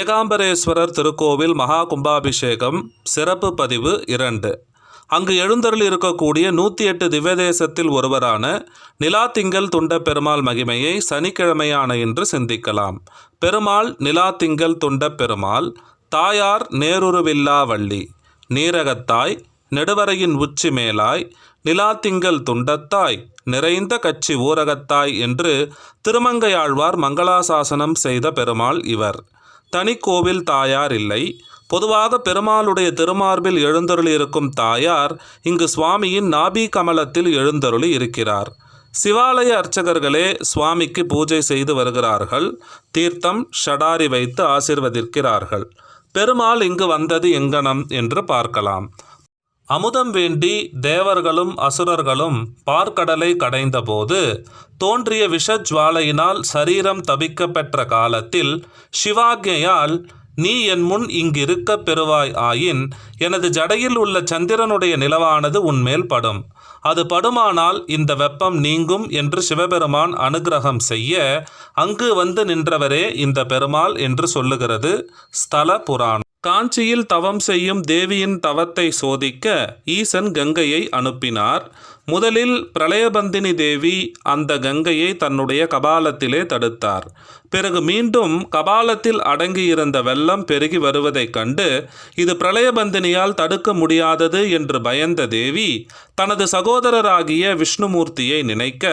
ஏகாம்பரேஸ்வரர் திருக்கோவில் மகா கும்பாபிஷேகம் சிறப்பு பதிவு இரண்டு. அங்கு எழுந்தருள் இருக்கக்கூடிய நூற்றி எட்டு திவ்யதேசத்தில் ஒருவரான நிலாத்திங்கள் துண்ட பெருமாள் மகிமையை சனிக்கிழமையான இன்று சிந்திக்கலாம். பெருமாள் நிலாத்திங்கள் துண்ட பெருமாள் தாயார் நேருருவில்லா வள்ளி நீரகத்தாய் நெடுவரையின் உச்சி மேலாய் நிலாத்திங்கள் துண்டத்தாய் நிறைந்த கட்சி ஊரகத்தாய் என்று திருமங்கையாழ்வார் மங்களாசாசனம் செய்த பெருமாள் இவர். தனிக்கோவில் தாயார் இல்லை. பொதுவாக பெருமாளுடைய திருமார்பில் எழுந்தருளி இருக்கும் தாயார் இங்கு சுவாமியின் நாபி கமலத்தில் எழுந்தருளி இருக்கிறார். சிவாலய அர்ச்சகர்களே சுவாமிக்கு பூஜை செய்து வருகிறார்கள். தீர்த்தம் ஷடாரி வைத்து ஆசிர்வதிக்கிறார்கள். பெருமாள் இங்கு வந்தது எங்கனம் என்று பார்க்கலாம். அமுதம் வேண்டி தேவர்களும் அசுரர்களும் பார்க்கடலை கடைந்தபோது தோன்றிய விஷஜ்வாலையினால் சரீரம் தபிக்க பெற்ற காலத்தில் சிவாக்ஞையால் நீ என் முன் இங்கிருக்க பெறுவாய் ஆயின் எனது ஜடையில் உள்ள சந்திரனுடைய நிலவானது உன்மேல் படும். அது படுமானால் இந்த வெப்பம் நீங்கும் என்று சிவபெருமான் அனுக்கிரகம் செய்ய அங்கு வந்து நின்றவரே இந்த பெருமாள் என்று சொல்லுகிறது ஸ்தல புராணம். காஞ்சியில் தவம் செய்யும் தேவியின் தவத்தை சோதிக்க ஈசன் கங்கையை அனுப்பினார். முதலில் பிரளயபந்தினி தேவி அந்த கங்கையை தன்னுடைய கபாலத்திலே தடுத்தார். பிறகு மீண்டும் கபாலத்தில் அடங்கியிருந்த வெள்ளம் பெருகி வருவதைக் கண்டு இது பிரளயபந்தினியால் தடுக்க முடியாதது என்று பயந்த தேவி தனது சகோதரராகிய விஷ்ணுமூர்த்தியை நினைக்க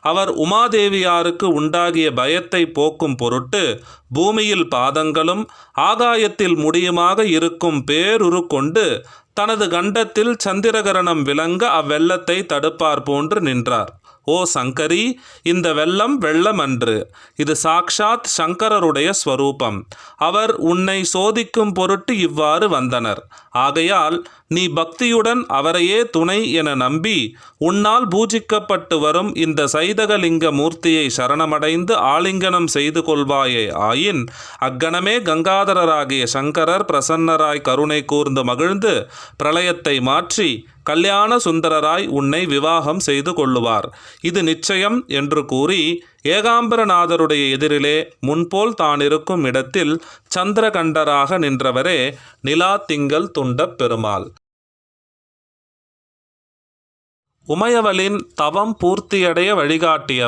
அவர் உமாதேவியாருக்கு உண்டாகிய பயத்தை போக்கும் பொருட்டு பூமியில் பாதங்களும் ஆகாயத்தில் முடியுமாக இருக்கும் பேருரு கொண்டு தனது கண்டத்தில் சந்திரகரணம் விளங்க அவ்வெள்ளத்தை தடுப்பார் போன்று நின்றார். ஓ சங்கரி இந்த வெள்ளம் வெள்ளம் அன்று இது சாக்ஷாத் சங்கரருடைய ஸ்வரூபம். அவர் உன்னை சோதிக்கும் பொருட்டு இவ்வாறு வந்தனர். ஆகையால் நீ பக்தியுடன் அவரையே துணை என நம்பி உன்னால் பூஜிக்கப்பட்டு வரும் இந்த சைதகலிங்க மூர்த்தியை சரணமடைந்து ஆலிங்கனம் செய்து கொள்வாயே ஆயின் அக்கணமே கங்காதரராகிய சங்கரர் பிரசன்னராய் கருணை கூர்ந்து மகிழ்ந்து பிரளயத்தை மாற்றி கல்யாண சுந்தரராய் உன்னை விவாகம் செய்து கொள்ளுவார். இது நிச்சயம் என்று கூறி ஏகாம்பரநாதருடைய எதிரிலே முன்போல் தான் இருக்கும் இடத்தில் சந்திரகண்டராக நின்றவரே நிலா திங்கள் துண்டப் பெருமாள். உமையவளின் தவம் பூர்த்தியடைய வழிகாட்டிய